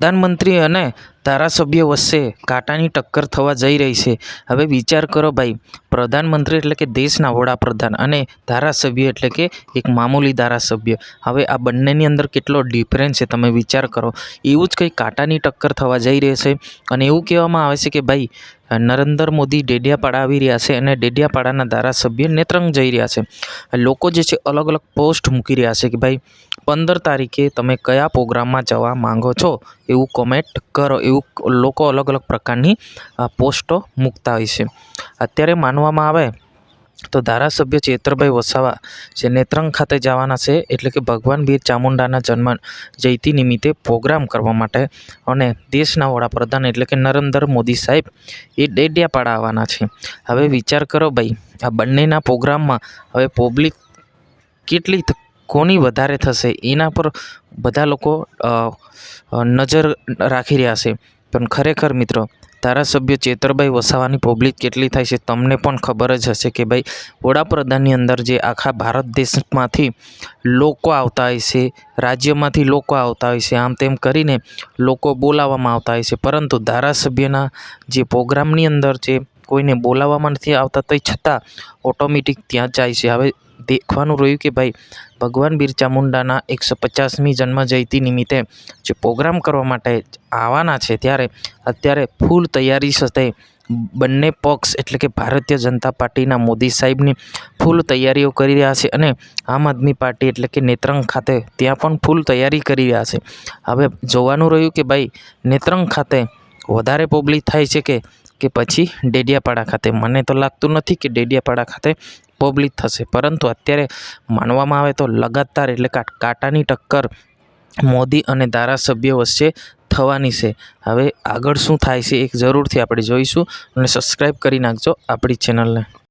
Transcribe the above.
પ્રધાનમંત્રી અને ધારાસભ્ય વચ્ચે કાંટાની ટક્કર થવા જઈ રહી છે. હવે વિચાર કરો ભાઈ, પ્રધાનમંત્રી એટલે કે દેશના વડાપ્રધાન અને ધારાસભ્ય એટલે કે એક મામૂલી ધારાસભ્ય. હવે આ બંનેની અંદર કેટલો ડિફરન્સ છે તમે વિચાર કરો. એવું જ કંઈ કાંટાની ટક્કર થવા જઈ રહી છે અને એવું કહેવામાં આવે છે કે ભાઈ, નરેન્દ્ર મોદી ડેડિયાપાડા આવી રહ્યા છે અને ડેડિયાપાડાના ધારાસભ્ય નેત્રંગ જઈ રહ્યા છે. લોકો જે છે અલગ અલગ પોસ્ટ મૂકી રહ્યા છે કે ભાઈ પંદર તારીખે તમે કયા પ્રોગ્રામમાં જવા માંગો છો? એવું કોમેન્ટ કરો. એવું લોકો અલગ અલગ પ્રકારની પોસ્ટો મૂકતા હોય છે. અત્યારે માનવામાં આવે તો ધારાસભ્ય ચેતરભાઈ વસાવા, જે નેત્રંગ ખાતે જવાના છે, એટલે કે ભગવાન વીર ચામુંડાના જન્મ જયંતિ નિમિત્તે પ્રોગ્રામ કરવા માટે અને દેશના વડાપ્રધાન એટલે કે નરેન્દ્ર મોદી સાહેબ એ ડેડિયાપાડા આવવાના છે. હવે વિચાર કરો ભાઈ, આ બંનેના પ્રોગ્રામમાં હવે પબ્લિક કેટલી કોની વધારે થશે? એના પર બધા લોકો નજર રાખી રહ્યા છે. પણ ખરેખર મિત્રો, ધારાસભ્ય ચેતરભાઈ વસાવાની પબ્લિક કેટલી થાય છે તમને પણ ખબર જ હશે કે ભાઈ, વડાપ્રધાનની અંદર જે આખા ભારત દેશમાંથી લોકો આવતા હોય છે, રાજ્યમાંથી લોકો આવતા હોય છે, આમ તેમ કરીને લોકો બોલાવવામાં આવતા હોય છે. પરંતુ ધારાસભ્યના જે પ્રોગ્રામની અંદર જે કોઈને બોલાવવામાં નથી આવતા તે છતાં ઓટોમેટિક ત્યાં જાય છે. હવે દેખવાનું રહ્યું કે ભાઈ, ભગવાન બિરચા મુંડાના એકસો પચાસમી જન્મ જયંતિ નિમિત્તે જે પ્રોગ્રામ કરવા માટે આવવાના છે, ત્યારે અત્યારે ફૂલ તૈયારી સાથે બંને પક્ષ એટલે કે ભારતીય જનતા પાર્ટીના મોદી સાહેબની ફૂલ તૈયારીઓ કરી રહ્યા છે અને આમ આદમી પાર્ટી એટલે કે નેત્રંગ ખાતે ત્યાં પણ ફૂલ તૈયારી કરી રહ્યા છે. હવે જોવાનું રહ્યું કે ભાઈ, નેત્રંગ ખાતે વધારે પબ્લિક થાય છે કે કે પછી ડેડિયાપાડા ખાતે. મને તો લાગતું નથી કે ડેડિયાપાડા ખાતે પબ્લિક થશે. પરંતુ અત્યારે માનવામાં આવે તો લગાતાર એટલે કાંટાની ટક્કર મોદી અને ધારાસભ્ય વચ્ચે થવાની છે. હવે આગળ શું થાય છે એક જરૂરથી આપણે જોઈશું અને સબસ્ક્રાઈબ કરી નાખજો આપણી ચેનલને